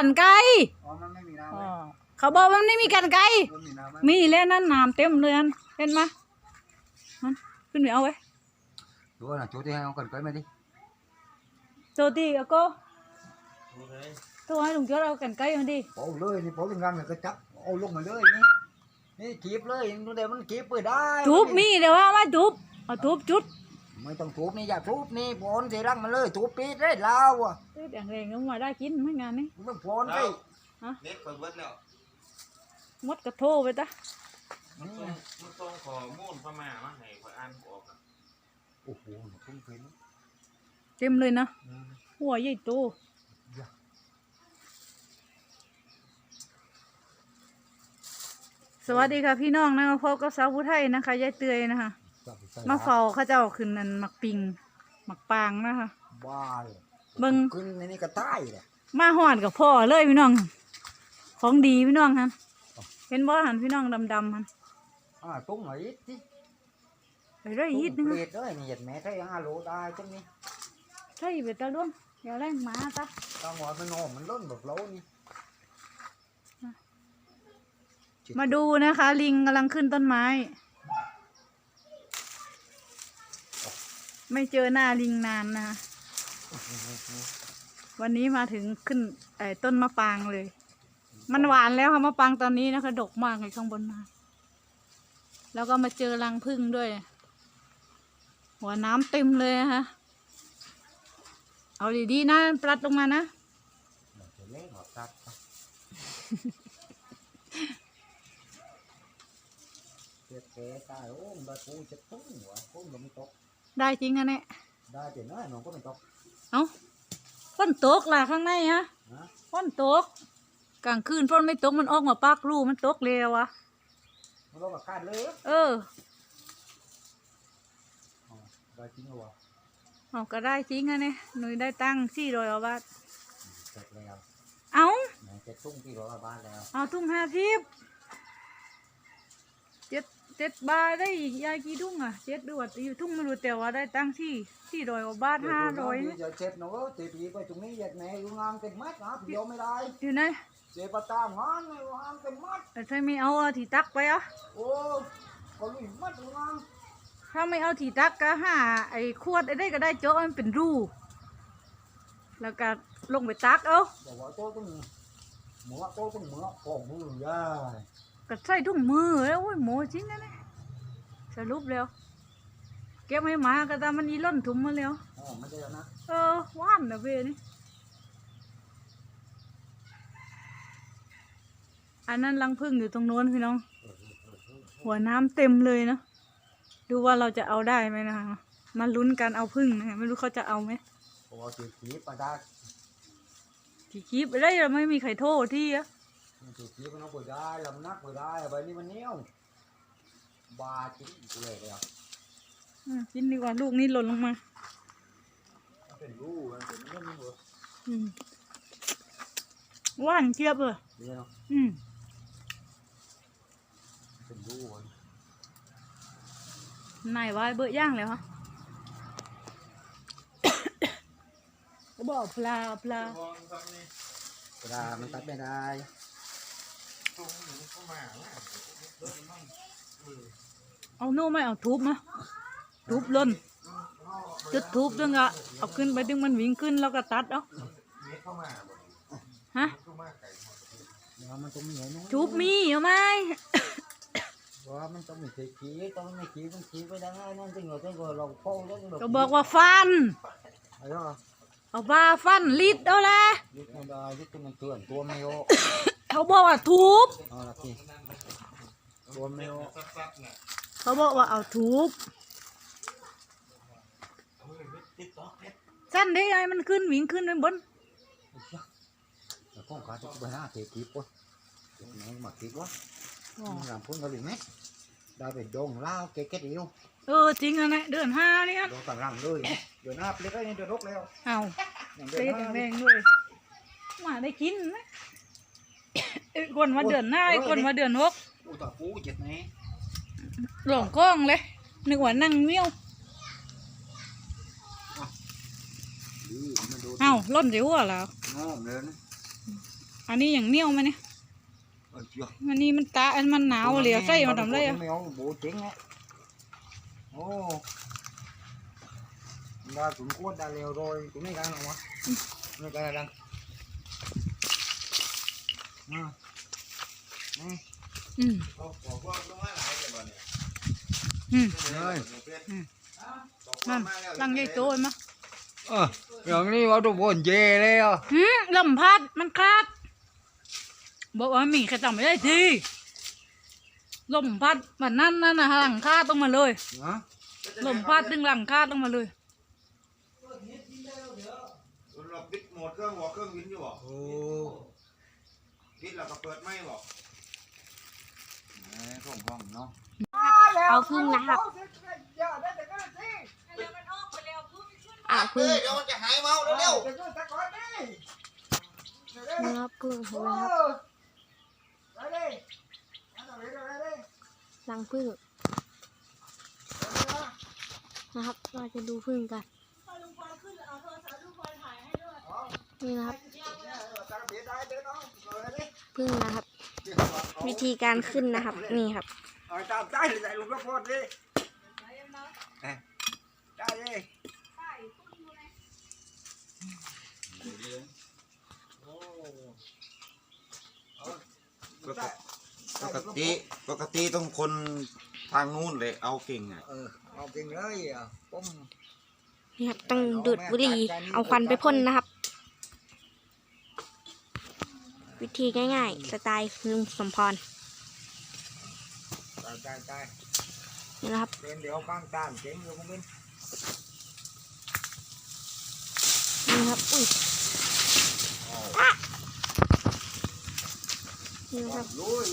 กันไกรอ๋อ มันไม่มีน้ำอ๋เลอยเขาบอกว่ามันไม่มีกันไกรมันมีน้ำไหมมีแล้วนั่นน้ำเต็มเลยอันเห็นไหมมันขึ้นไปเอาไว้ดูนะจูที่ให้เอากันไกลมาดิโจตีเอาก็โทรให้ลุงจอดเอากันไกรมาดิเป่าเลยนี่เป่าแรงๆเลยก็จับเอาลงมาเลยนี่นี่จีบเลยดูเดี๋ยวมันจีบไปได้ทุบมีเดี๋ยวว่าไม่ทุบเอาทุบจุด ไม่ต้องทุบนี่อย่าทุบนี่โผล่ใส่รังมาเลยทุบปีดได้แล้วอะเอ้ยอย่างแรงลงมาได้กินไม่งานนี้มันต้องโผล่ไปเน็ตคอยเบิดแล้วมดกระโทไปตะมันส่งมันส่งข้อมูลเข้ามามาให้คอยอ่านออกอะโอ้โหทุ่งฟินเต็มเลยนะหัวใหญ่โตสวัสดีค่ะพี่น้องนะมาพบกับสาวผู้ไทยนะคะยายเตยนะคะ มาเฝ้าเขาเจ้าขึ้นนั่นหมักปิงหมักปางนะคะ บ้าเลยเบิ่ง ขึ้นในนี่ก็ตายเลยมาหอนกับพ่อเลยพี่น้อง ของดีพี่น้องฮันเห็นบ่หันพี่น้องดำๆฮันอ่าตุ้งหน่อยที่ไปได้ยิดนึงเปรตเลยนี่เหยียดแม่ได้ห้าโลได้ตรงนี้ใช่ไปตะล้วนอย่าแรงหมาตะต้องว่ามันโอมมันล้นแบบโลนี่มาดูนะคะ ลิงกำลังขึ้นต้นไม้ ไม่เจอหน้าลิงนานนะคะวันนี้มาถึงขึ้นไอ้ต้นมะปางเลย มันหวานแล้วค่ะมะปางตอนนี้นะคะดกมากเลยข้างบนมา แล้วก็มาเจอรังผึ้งด้วย หัวน้ำเต็มเลยนะคะเอาดีๆนะปลัดลงมานะเจ็บแผลตายโอ้มได้ปูจะตุ้งหัวปุ้งก็ไม่ตก ได้จริงอะเนี่ยได้แต่น้อยน้องก็ไม่ตกเอาฝนตกล่ะข้างในฮะนะฝนตกกลางคืนฝนไม่ตกมันออกมาปากรูมันตกเร็วอะมันก็มาคาดเลยเอออ๋อได้จริงเหรอวะเอาก็ได้จริงอะเนี่ยหนูได้ตั้งสี่ร้อยบาทเสร็จแล้วเอาไหนจะตุ้งที่ร้อยบ้านแล้วเอาทุ่งห้าสิบ เจ็ดเจ็ดบาทได้ยายกี่ทุ่งอะเจ็ดด้วยอยู่ทุ่งไม่รู้แต่ว่าได้ตั้งที่สี่ร้อยบาทห้าร้อยจะเจ็บหนูเจ็บอีกไปตรงนี้เหยียดแม่อยู่งานเต็มมัดนะเดียวไม่ได้อยู่ไหนเจ็บประตามงานไม่งานเต็มมัดแต่ถ้าไม่เอาอะที่ตักไปอะโอ้ก็ลุยมัดงานถ้าไม่เอาที่ตักก็หาไอ้ขวดไอ้ได้ก็ได้โจ๊กมันเป็นรูแล้วก็ลงไปตักเอาบอกว่าโตต้องหมูโตต้องหมูของมือย่า ก็ใส่ถุงมือแล้วโอ้ยหมูจริงนะเนี่ยสรุปแล้วเก็บให้หมาก็ตามมันอีล่นถุงมาแล้วอ๋อไม่ใช่แล้วนะเออว่านนะเวนี่อันนั้นรังผึ้งอยู่ตรงโน้นพี่น้อง หัวน้ำเต็มเลยเนาะดูว่าเราจะเอาได้ไหมนะคะมาลุ้นกันเอาผึ้งนะคะไม่รู้เขาจะเอาไหมโอ้ตีขีปลาดาที่คลิปไปได้เราไม่มีใครโทษที่อะ ตีขีมันเอาไปได้ลำนักไปได้ไปนี่มันเนี้ยวบาจริงกูเลยเลยอะอืมกินดีกว่าลูกนี้หล่นลงมาเป็นรูมันเป็นเรื่องนี้เหรออืมว่านเจี๊ยบเลยเดี๋ยวอืมเป็นรูมันนายว่าเบอะย่างแล้วฮะ ก็บอกปลาปลา มองซ้ำนี่ปลามันตัดไม่ได้ ส่งหนูเข้ามาว่าเออมันเออเอาโน่ไม่เอาทุบมาทุบล่นจุดทุบดึงอะเอาขึ้นไปดึงมันวิ่งขึ้นแล้วก็ตัดเอาเน็ตเข้ามาบ่ฮะเข้ามาไก่หมดเดี๋ยวมันต้องมีเนาะทุบมีเอาไหมว่ามันต้องมีขีขีต้องไม่ขีมันขีไปได้ง่ายนั่นจริงเหรอจริงเหรอเราโป้แล้วก็บอกว่าฟันไอ้เหรอเอาบาฟันลิดเอาแหละยึดไม่ได้ยึดมันเตือนตัวไม่โอ เขาบอกว่าทุบ เอาละทีตัวไม่โอซัดๆน่ะเขาบอกว่าเอาทุบเอาไว้ติดต่อเพชรสั้นได้ไงมันขึ้นวิ่งขึ้นไปบนแต่ข้องขาจะไปหน้าเตะขีปวะแม่งมาขีปวะมันรำพุ่งกระดิ่งไหมได้เป็นดงล่าเก๊กเดียวเออจริงอะนะเดือนห้าเนี่ยโดนต่างรังเลยเดี๋ยวหน้าเปลี่ยนได้เดี๋ยวรกแล้วเอาอย่างเตเดี๋ยวหแดน้างแดงๆด้วยมาได้กินไหม ไอ้คนมาเดือนหน้าไอ้คนมาเดือนหกอู้ตาปูเจ็ดแม่หลงกล้องเลยนึกว่านั่งเมี่ยวดีมันโดนเอ้าล่นเร็วอะแล้วงอมเลยนะอันนี้อย่างเหนียวไหมเนี่ยเออเจ้าอันนี้มันกะอันมันหนาวเหลียวใส่มาทำไรอะไม่เอา bộ chính á ô đã cũng cuốn đã liều rồi cũng này đang nào này cái này đang à. Đây. อืมเอาบอกว่าลงมาหลายเล ยบ่เนี่ยอืม Rồi. บอกนั่ว่านมาแล้วลังใหญ่โตเห็นไหม Ờ, rồi đi vào trong buồn chê đây à. หืมลมพัดมันขาดบอกว่ามีใครจำไม่ได้ทีลมพัดแบบนั้นนั่นนะหลังคาต้องมาเลย Hả? ลมพัดดึงหลังคาต้องมาเลยเราปิดโหมดเครื่องหัวเครื่องวินอยู่บ่ Ồ. ปิดแล้วก็เปิดไม่บ่ Đấy, không vòng nó. เอาพึ่งนะครับอ่าพึ่งเฮ้ยเดี๋ยวมันจะหายเมาเร็วนะครับพึ่งเห็นไหมครับรังพึ่งนะครับ เราจะดูพึ่งกัน นี่นะครับพึ่งนะครับ วิธีการขึ้นนะครับ นี่ครับ Rồi tao trái thì dạy luôn các con đi. Nè. Trái đi. ปกติปกติต้องคนทางนู้นเลยเอาเก่งอะ Ừ, เอากินเลยอะผมนี่ครับต้องดูดบุหรี่เอาควันไปพ่นนะครับ วิธีง่ายๆ สไตล์ลุงสมพรตายตายตายนี่นะครับเดินเดี๋ยวข้างตามเจ๋งอยู่พวกนี้นี่ครับ อุ้ยอะนี่นะครับลุย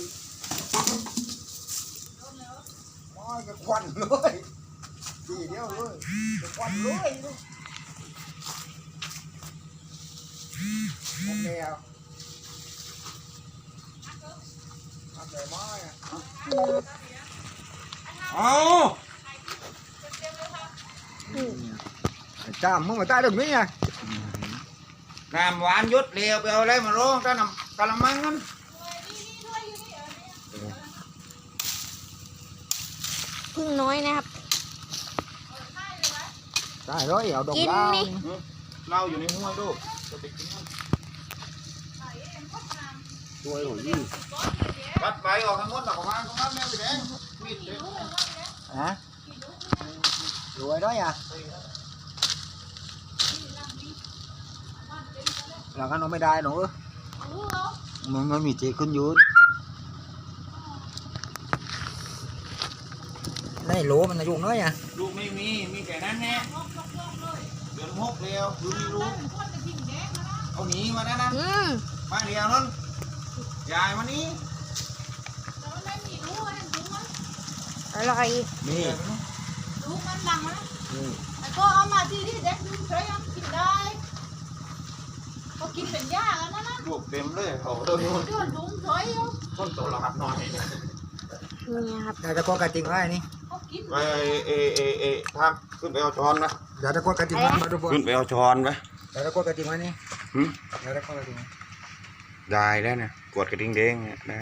มอยจะควันเลยทีเดียวเลยจะควันเลยนั่นเดียวเอาแต่ไม้อะ เอาอืมจ้ามมึงมาใต้ตรงนี้ไงน้ำหวานยุดเร็วไปเอาอะไรมาร้องกันน้ำกะละมังนั้นพึ่งน้อยนะครับใช่ rồi เอาดอกกินดาวนี่เหล้าอยู่ในห้วยดูจะไปกินมันช่วยหน่อย ดิวัดไปออกทั้งหมดหลักประมาณตรงนั้นแม่ไปแดงมีดเด็กฮะรวย đó à là cái nó mới đai nữa mình mới mì chị con dưới này lúa mình là dùng nó nha ลูกไม่มี มีแต่นั้นแน่เดือนหกเร็วคือมีลูกเอาหนีมานะนั้นอืมมาเดียวนั้นยายมานี้ อร่อย nè ลูกมันดังนะ ừ. แต่ก็เอามาที่ที่เด็กดูเฉยๆกินได้เขากินเป็นยาแล้วนะนะลูกเต็มเลยเขาเดินนู่นเดือดลุงเฉยอยู่ต้นโตรหัสหน่อยนี่ครับ đây là có cái tiền ai nè เขากินไปเอเอเอทางขึ้นไปเอาช้อนนะ đây là có cái tiền ai mà đâu ขึ้นไปเอาช้อนไป đây là có cái tiền ai nè หืม đây là có cái tiền ai ได้แล้วนะกวดกระดิ่งเด้งเนี่ยได้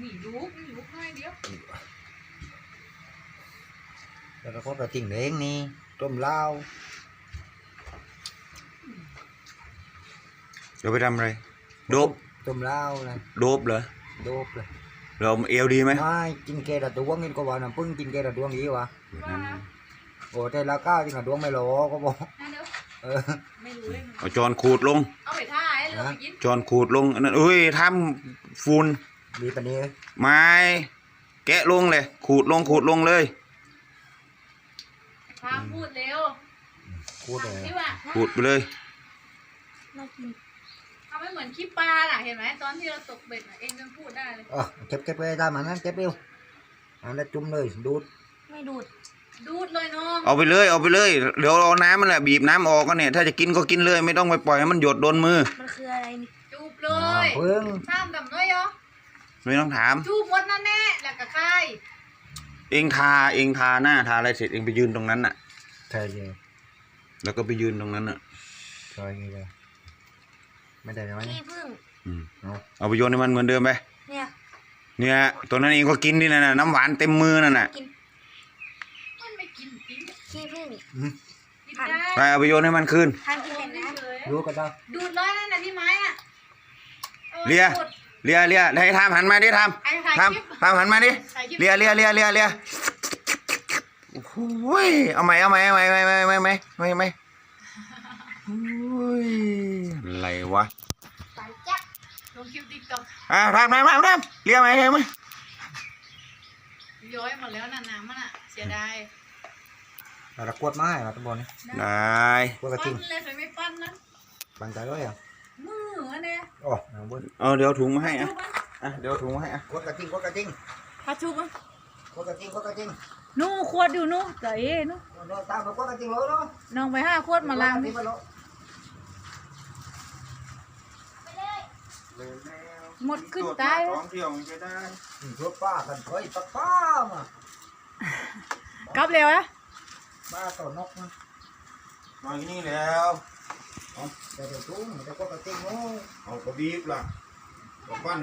เอ๊ะมีลูกมีลูกน้อยเดียว đây là có cái tiền đen nè tôm lao เดี๋ยวไปทำอะไร โดบ tôm lao này โดบเหรอ đốt này เราเอวดีไหม mai chín kê là tuông nên có bảo là pưng chín kê là tuông gì vậy นั่น ủa đây là cao thì là tuông mày lỗ có bộ นะเดี๋ยว ờ ไม่รู้เลยเอาจอนขูดลง เอาไปท่าให้เลยไปกินจอนขูดลงอันนั้นเอ้ยทำฟูน đi bên đi ไม้แกะลงเลย ขูดลงขูดลงเลยทางพูดเร็ว cút ทาง này ที่ว่าขูดไปเลย น่ากินทำให้เหมือนขี้ปลาน่ะเห็นไหมตอนที่เราตกเบ็ดน่ะเองยังพูดได้เลย ờ kẹp kẹp về ra mà nó kẹp yêu anh đã chung rồi đút ไม่ดูดดูดเลยน้องเอาไปเลยเอาไปเลยเดี๋ยวเอาน้ำมันแหละบีบน้ำออกก็เนี่ยถ้าจะกินก็กินเลย ไม่ต้องไปปล่อยให้มันหยดโดนมือ มันคืออะไรนี่จูบเลย à, phương ข้ามดำน้อยเหรอ ไม่ต้องถาม จูบหมดนั่นแน่แล้วก็คายเองทาเองทาหน้าทาอะไรเสร็จเองไปยืนตรงนั้นน่ะ thầy gì แล้วก็ไปยืนตรงนั้นน่ะ thầy ซอยงี้เลยไม่ได้ไหมขี้พึ่งอืมเอาไปโยนให้มันเหมือนเดิมไปเนี่ยเนี่ยตัวนั้นเองก็กินดินะน่ะน้ำหวานเต็มมือนั่นน่ะกินมันไม่กินจริงขี้พึ่งกินได้ไปเอาไปโยนให้มันคืนทานกินเห็นนะเฉยรู้ก็ได้ๆดูดเลยนั่นน่ะที่ไม้อะออเลียดูด เลียเลียไหนทำหันมาดิทำทำทำหันมาดิเลียเลียเลียเลียเลียโอ้ยเอาไหมเอาไหมเอาไหมไม่ไม่ไม่ไม่ไม่ไม่อะไรวะลงคิปติ๊กต็อกอะทำทำทำทำเลียไหมเลียไหมย้อยหมดแล้วน่ะน้ำมันอะเสียดายเรากวดไม้มาตะบอนนี่ได้กวดกระทิงเลยไม่ปั้นนั่นปันใจด้วยอะ มืออันเนี่ยโอ้นางบนเอาเดี๋ยวถุงมาให้อะอะเดี๋ยวถุงมาให้อะกวดกระทิงกวดกระทิงพาชุบอะกวดกระทิงกวดกระทิงนู่ขวดอยู่นู่แต่เอ้นู่เดินตามไปกวดกระทิงเลยเนาะน้องไปห้าขวดมาล้างกวดกระดิทิงไปเลยหมดขึ้นตายสองเที่ยวมันจะได้อืมทั่วป้ากันเคยป้าป้ามากลับเร็วนะป้าต่อนกมามาที่นี่แล้ว แต่เดี๋ยวทุ่งแต่กวดกระทิงโอ้เอากระบีบล่ะกระปั้น